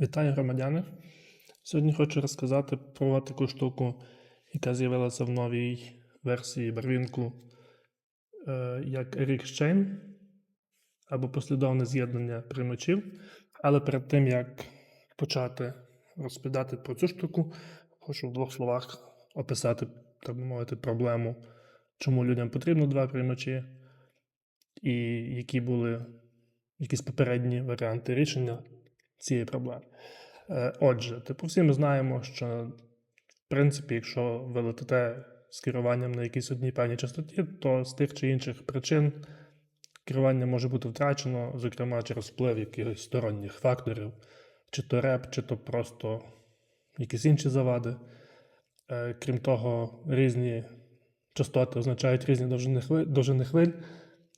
Вітаю громадяни. Сьогодні хочу розказати про таку штуку, яка з'явилася в новій версії Барвінку, е, як RX Chain або послідовне з'єднання приймачів. Але перед тим як почати розповідати про цю штуку, хочу в двох словах описати, так би мовити, проблему, чому людям потрібно два приймачі, і які були якісь попередні варіанти рішення цієї проблеми. Е, Отже, типу, всі ми знаємо, що в принципі, якщо ви летите з керуванням на якійсь одній певній частоті, то з тих чи інших причин керування може бути втрачено, зокрема через вплив якихось сторонніх факторів, чи то реп, чи то просто якісь інші завади. Е, Крім того, різні частоти означають різні довжини хвиль,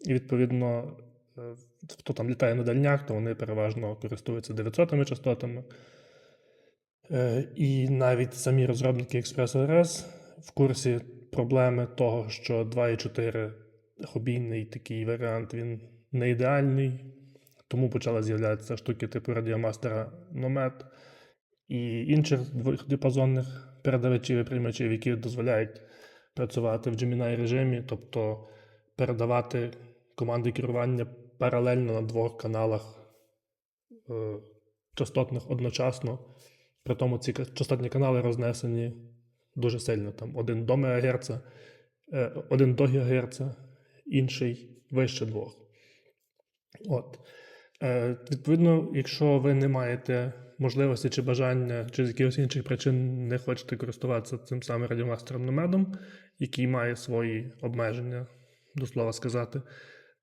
і відповідно, е, хто там літає на дальнях, то вони переважно користуються 900 частотами. Е, І навіть самі розробники Express RS в курсі проблеми того, що 2.4 хобійний такий варіант він не ідеальний, тому почали з'являтися штуки типу радіомастера Nomad і інших двохдіапазонних передавачів і приймачів, які дозволяють працювати в Gemini режимі, тобто передавати команди керування паралельно на двох каналах е, частотних одночасно. При тому ці частотні канали рознесені дуже сильно. Там один до МГц, е, один до ГГц, інший вище двох. От. Е, відповідно, якщо ви не маєте можливості чи бажання, чи з якихось інших причин не хочете користуватися цим самим радіомастером Номедом, який має свої обмеження, до слова сказати,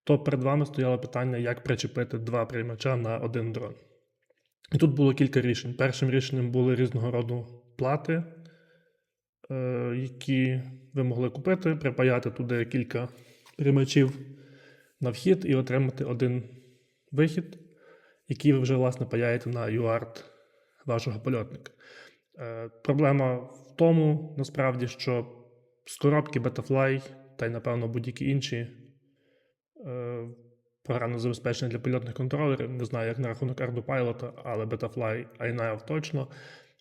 то перед вами стояло питання, як причепити два приймача на один дрон. І тут було кілька рішень. Першим рішенням були різного роду плати, е, які ви могли купити, припаяти туди кілька приймачів на вхід і отримати один вихід, який ви вже власне паяєте на UART вашого польотника. Е, проблема в тому, насправді, що з коробки Betafly та й, напевно, будь-які інші програмне забезпечення для польотних контролерів. Не знаю, як на рахунок ArduPilot, але Betafly iNav точно.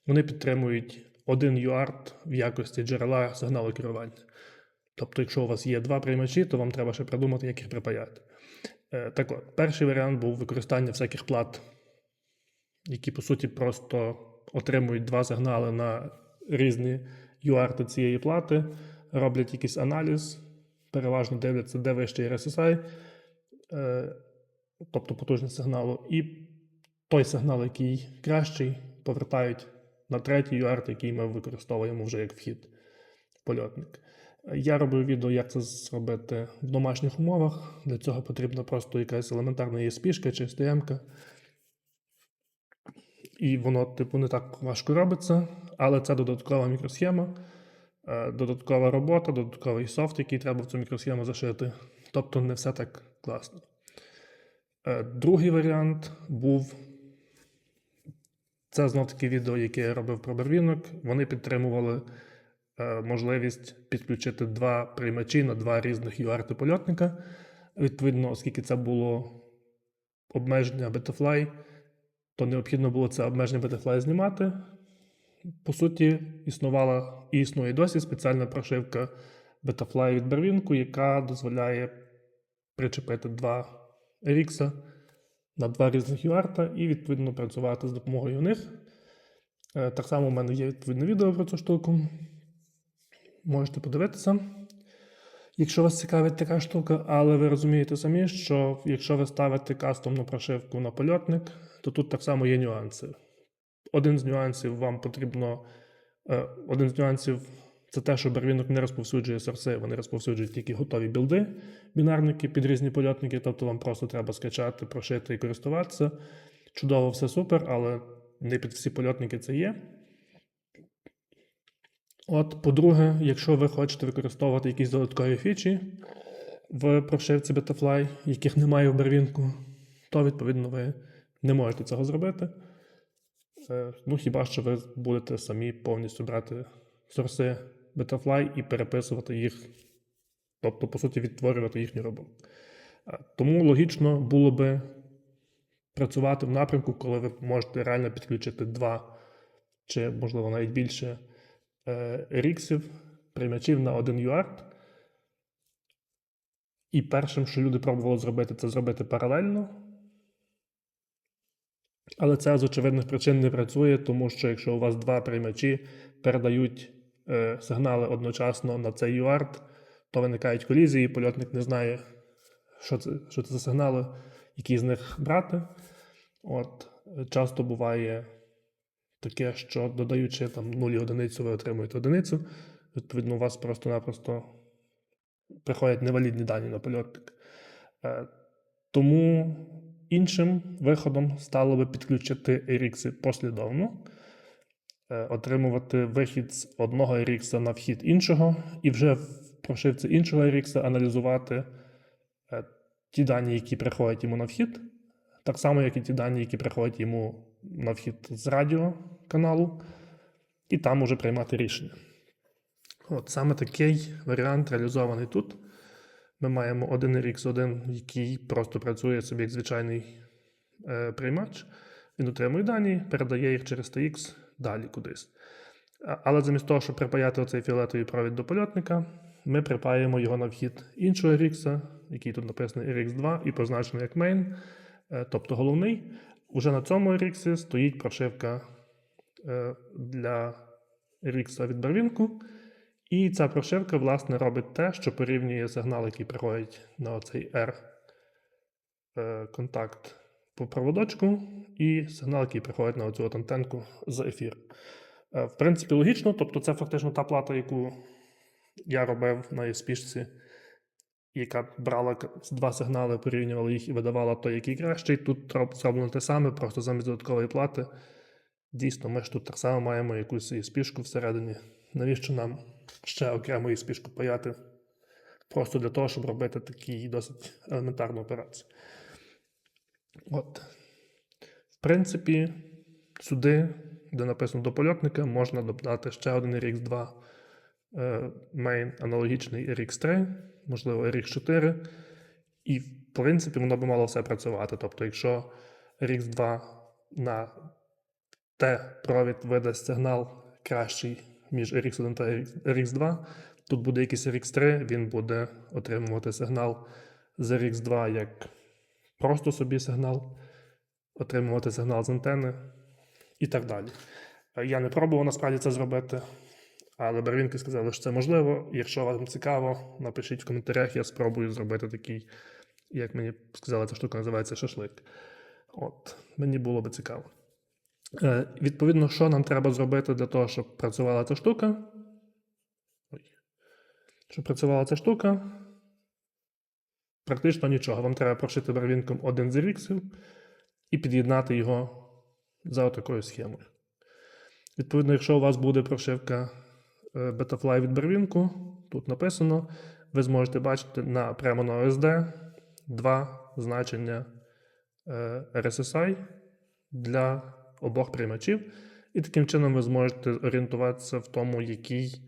Вони підтримують один UART в якості джерела сигналу керування. Тобто, якщо у вас є два приймачі, то вам треба ще придумати, як їх припаяти. Е, Так от, перший варіант був використання всяких плат, які по суті просто отримують два сигнали на різні UART цієї плати, роблять якийсь аналіз, переважно дивляться, де вищий RSSI, е, тобто потужність сигналу, і той сигнал, який кращий, повертають на третій UART, який ми використовуємо вже як вхід в польотник. Я робив відео, як це зробити в домашніх умовах. Для цього потрібна просто якась елементарна ESP чи STM. І воно, типу, не так важко робиться, але це додаткова мікросхема, додаткова робота, додатковий софт, який треба в цю мікросхему зашити. Тобто не все так класно. Е, Другий варіант був. Це знов таки відео, яке я робив про барвінок. Вони підтримували е, можливість підключити два приймачі на два різних UART польотника. Відповідно, оскільки це було обмеження Betafly, то необхідно було це обмеження Betafly знімати. По суті, існувала і існує досі спеціальна прошивка Betafly від Барвінку, яка дозволяє причепити два RX на два різних UART і відповідно працювати з допомогою них. Е, Так само у мене є відповідне відео про цю штуку. Можете подивитися. Якщо вас цікавить така штука, але ви розумієте самі, що якщо ви ставите кастомну прошивку на польотник, то тут так само є нюанси. Один з нюансів вам потрібно. е, Один з нюансів це те, що барвінок не розповсюджує сорси, вони розповсюджують тільки готові білди, бінарники під різні польотники, тобто вам просто треба скачати, прошити і користуватися. Чудово, все супер, але не під всі польотники це є. От, по-друге, якщо ви хочете використовувати якісь додаткові фічі в прошивці Betafly, яких немає в барвінку, то відповідно ви не можете цього зробити. Е, Ну, хіба що ви будете самі повністю брати сорси Betafly і переписувати їх, тобто, по суті, відтворювати їхню роботу. Е, Тому логічно було би працювати в напрямку, коли ви можете реально підключити два чи, можливо, навіть більше е, ріксів, приймачів на один UART. І першим, що люди пробували зробити, це зробити паралельно. Але це з очевидних причин не працює, тому що якщо у вас два приймачі передають е, сигнали одночасно на цей UART, то виникають колізії, польотник не знає, що це, що це за сигнали, які з них брати. От, часто буває таке, що додаючи там 0 одиницю, ви отримуєте одиницю. Відповідно, у вас просто-напросто приходять невалідні дані на польотник. Е, Тому іншим виходом стало би підключити RX послідовно, е, отримувати вихід з одного RX на вхід іншого, і вже в прошивці іншого RX аналізувати е, ті дані, які приходять йому на вхід, так само, як і ті дані, які приходять йому на вхід з радіоканалу, і там уже приймати рішення. От саме такий варіант реалізований тут. Ми маємо один RX1, який просто працює собі як звичайний е, приймач. Він отримує дані, передає їх через TX далі кудись. Але замість того, щоб припаяти оцей фіолетовий провід до польотника, ми припаємо його на вхід іншого RX, який тут написаний RX2 і позначений як main, е, тобто головний. Уже на цьому RX стоїть прошивка е, для RX від барвінку. І ця прошивка, власне, робить те, що порівнює сигнал, який приходить на оцей R е, контакт по проводочку, і сигнал, який приходить на от антенку з ефір. Е, В принципі, логічно, тобто це фактично та плата, яку я робив на ESP-шці, яка брала два сигнали, порівнювала їх і видавала той, який кращий. Тут зроблено те саме, просто замість додаткової плати. Дійсно, ми ж тут так само маємо якусь ESP-шку всередині. Навіщо нам ще окремо ESP-шку паяти? Просто для того, щоб робити такі досить елементарну операцію. От. В принципі, сюди, де написано до польотника, можна додати ще один RX2 е, main аналогічний RX3, можливо, RX4. І, в принципі, воно би мало все працювати. Тобто, якщо RX2 на Т провід видасть сигнал кращий між RX1 та RX2, тут буде якийсь RX3, він буде отримувати сигнал з RX2 як просто собі сигнал, отримувати сигнал з антени і так далі. Я не пробував насправді це зробити, але барвінки сказали, що це можливо. Якщо вам цікаво, напишіть в коментарях, я спробую зробити такий, як мені сказали, ця штука називається шашлик. От, мені було би цікаво. Е, відповідно, що нам треба зробити для того, щоб працювала ця штука? Щоб працювала ця штука, практично нічого. Вам треба прошити барвінком один з ріксів і під'єднати його за такою схемою. Відповідно, якщо у вас буде прошивка е, Betafly від барвінку, тут написано, ви зможете бачити на, прямо на OSD два значення е, RSSI для обох приймачів. І таким чином ви зможете орієнтуватися в тому, який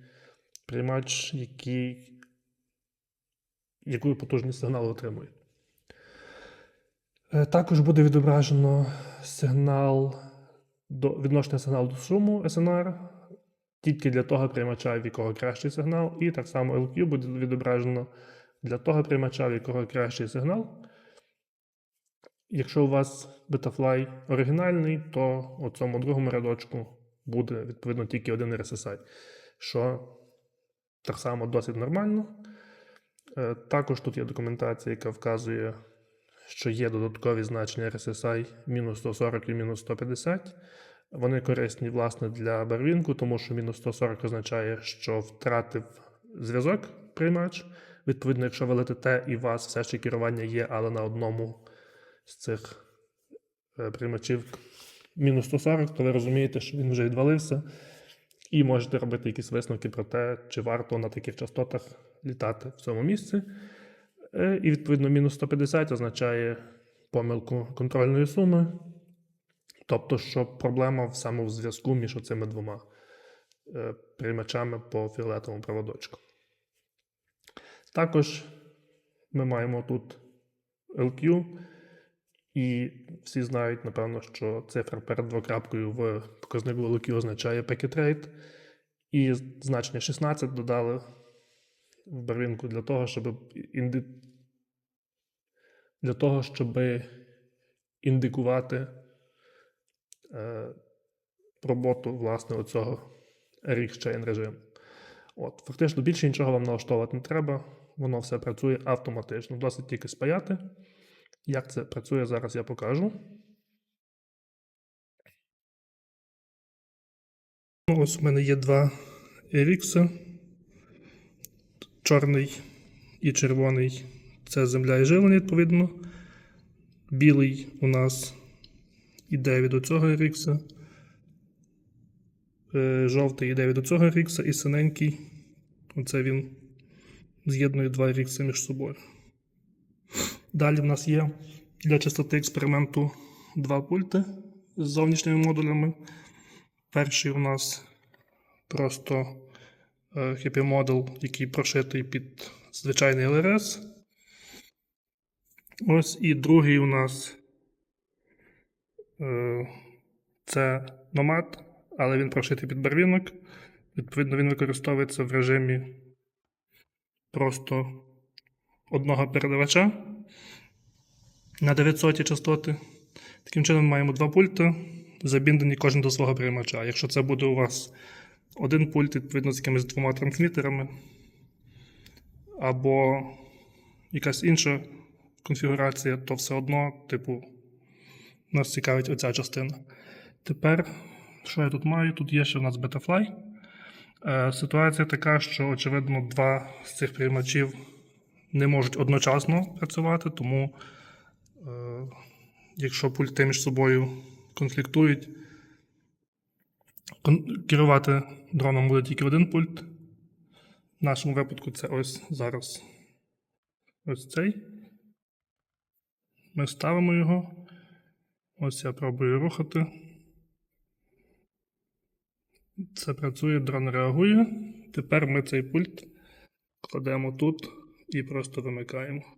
приймач, який, яку потужність сигналу отримує. Е, Також буде відображено сигнал до відношення сигналу до шуму SNR тільки для того приймача, в якого кращий сигнал, і так само LQ буде відображено для того приймача, в якого кращий сигнал. Якщо у вас Betafly оригінальний, то у цьому другому рядочку буде відповідно тільки один RSSI, що так само досить нормально. Е, Також тут є документація, яка вказує, що є додаткові значення RSSI мінус 140 і мінус 150. Вони корисні, власне, для барвінку, тому що мінус 140 означає, що втратив зв'язок приймач. Відповідно, якщо ви летите і у вас все ще керування є, але на одному з цих е, приймачів мінус 140, то ви розумієте, що він вже відвалився, і можете робити якісь висновки про те, чи варто на таких частотах літати в цьому місці. Е, І відповідно мінус 150 означає помилку контрольної суми. Тобто, що проблема в саме зв'язку між оцими двома е, приймачами по фіолетовому проводочку. Також ми маємо тут LQ, і всі знають, напевно, що цифра перед двокрапкою в показнику великий означає packet rate. І значення 16 додали в барвінку для того, щоб інди... для того, щоб індикувати е, роботу власне оцього RxChain режиму. От, фактично більше нічого вам налаштовувати не треба, воно все працює автоматично. Досить тільки спаяти. Як це працює зараз, я покажу. Ось у мене є два RX. Чорний і червоний це земля і живлення, відповідно. Білий у нас іде від оцього RX. Е, Жовтий йде від оцього RX, і синенький. Оце він з'єднує два RX між собою. Далі в нас є для частоти експерименту два пульти з зовнішніми модулями. Перший у нас просто е, Happy Model, який прошитий під звичайний LRS. Ось і другий у нас е, це Nomad, але він прошитий під барвінок. Відповідно, він використовується в режимі просто одного передавача на 900 частоти. Таким чином, ми маємо два пульти, забіндені кожен до свого приймача. Якщо це буде у вас один пульт, відповідно, з якимись двома трансмітерами, або якась інша конфігурація, то все одно, типу, нас цікавить оця частина. Тепер, що я тут маю? Тут є ще у нас Betafly. Е, Ситуація така, що, очевидно, два з цих приймачів не можуть одночасно працювати, тому якщо пульти між собою конфліктують, керувати дроном буде тільки один пульт. В нашому випадку це ось зараз ось цей. Ми ставимо його. Ось я пробую рухати. Це працює, дрон реагує. Тепер ми цей пульт кладемо тут і просто вимикаємо.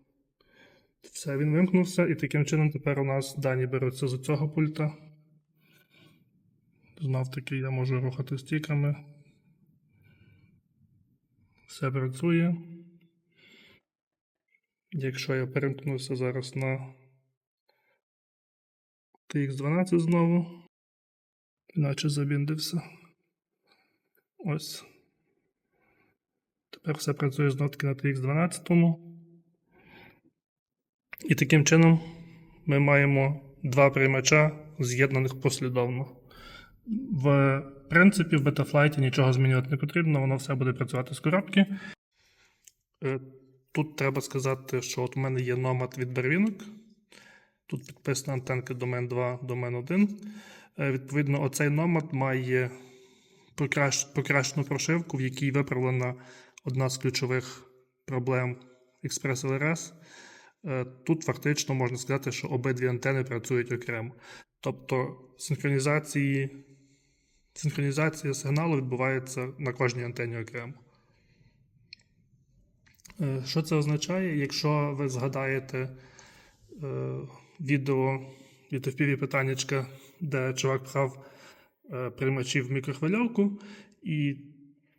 Все, він вимкнувся, і таким чином тепер у нас дані беруться з цього пульта. Знов таки я можу рухати стіками. Все працює. Якщо я перемкнуся зараз на TX12 знову, іначе забіндився. Ось. Тепер все працює знов таки на TX12. І таким чином ми маємо два приймача, з'єднаних послідовно. В принципі, в Betaflight нічого змінювати не потрібно, воно все буде працювати з коробки. Е, Тут треба сказати, що от у мене є номад від барвінок. Тут підписана антенка домен 2, домен 1. Е, Відповідно, оцей номад має покращену прошивку, в якій виправлена одна з ключових проблем Express LRS. Е, Тут фактично можна сказати, що обидві антени працюють окремо. Тобто синхронізації, синхронізація сигналу відбувається на кожній антені окремо. Е, Що це означає? Якщо ви згадаєте е, відео від FPV питаннячка, де чувак пхав приймачів в мікрохвильовку, і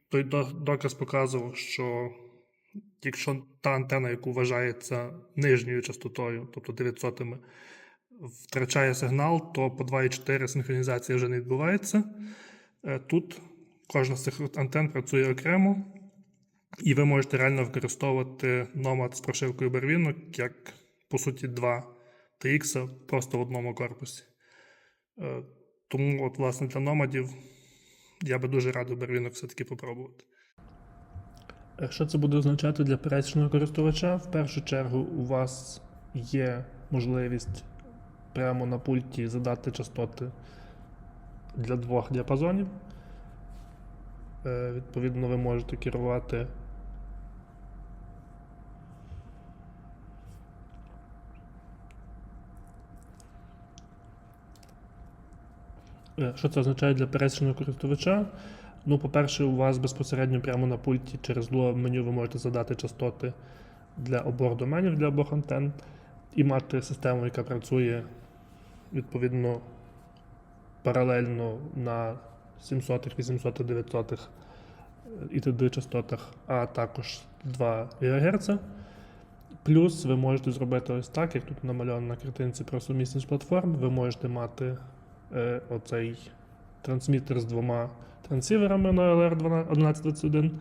той доказ показував, що якщо та антена, яку вважається нижньою частотою, тобто 900 втрачає сигнал, то по 2,4 синхронізація вже не відбувається. Е, Тут кожна з цих антен працює окремо, і ви можете реально використовувати номад з прошивкою барвінок як, по суті, два TX просто в одному корпусі. Е, Тому, от, власне, для номадів я би дуже радив барвінок все-таки попробувати. Що це буде означати для пересічного користувача? В першу чергу у вас є можливість прямо на пульті задати частоти для двох діапазонів. Е, Відповідно, ви можете керувати Е, Що це означає для пересічного користувача? Ну, по-перше, у вас безпосередньо прямо на пульті через Lua меню ви можете задати частоти для обох доменів, для обох антен, і мати систему, яка працює відповідно паралельно на 700, 800, 900 і т.д. частотах, а також 2 ГГц. Плюс ви можете зробити ось так, як тут намальовано на картинці про сумісність платформ. Ви можете мати е, оцей трансмітер з двома трансіверами на LR1121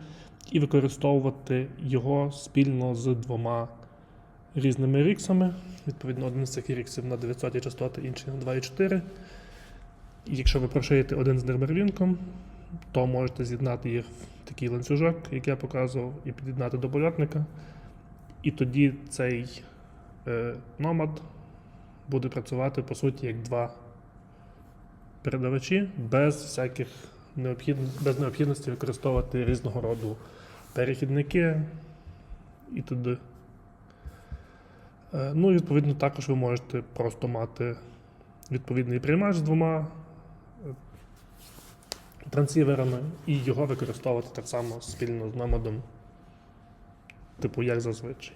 і використовувати його спільно з двома різними ріксами. Відповідно, один з цих ріксів на 900 частоти, інший на 2,4. І якщо ви прошиєте один з них то можете з'єднати їх в такий ланцюжок, як я показував, і під'єднати до польотника. І тоді цей е, номад буде працювати по суті як два передавачі без всяких необхід... без необхідності використовувати різного роду перехідники і т.д. Е, Ну і відповідно також ви можете просто мати відповідний приймач з двома е, трансіверами і його використовувати так само спільно з номадом, типу як зазвичай.